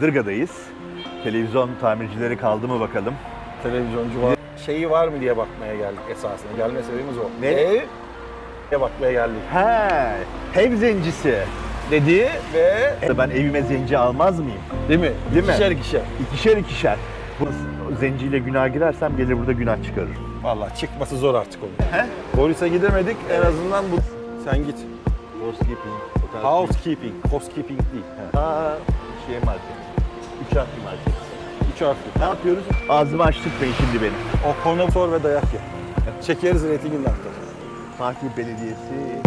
Dırga'dayız. Televizyon tamircileri kaldı mı bakalım. Televizyoncu var. Şeyi var mı diye bakmaya geldik esasında. Gelme sebebimiz o. Ne? Ev diye bakmaya geldik. He, ev zencisi. Dedi ve Ben evime zenci almaz mıyım? değil mi? Değil mi? İkişer ikişer. İkişer ikişer. Bu zenciyle günah girersem gelir burada günah çıkarır. Vallahi çıkması zor artık onun. He? Polise gidemedik en azından bu. Sen git. Housekeeping. Housekeeping. Housekeeping değil. Aa, şey market. Üç harfli market. Üç harfli. Ne yapıyoruz? Ağzımı açtırmayın şimdi benim. O konu sor ve dayak ye. Çekeriz reytingini arttır. Fatih Belediyesi.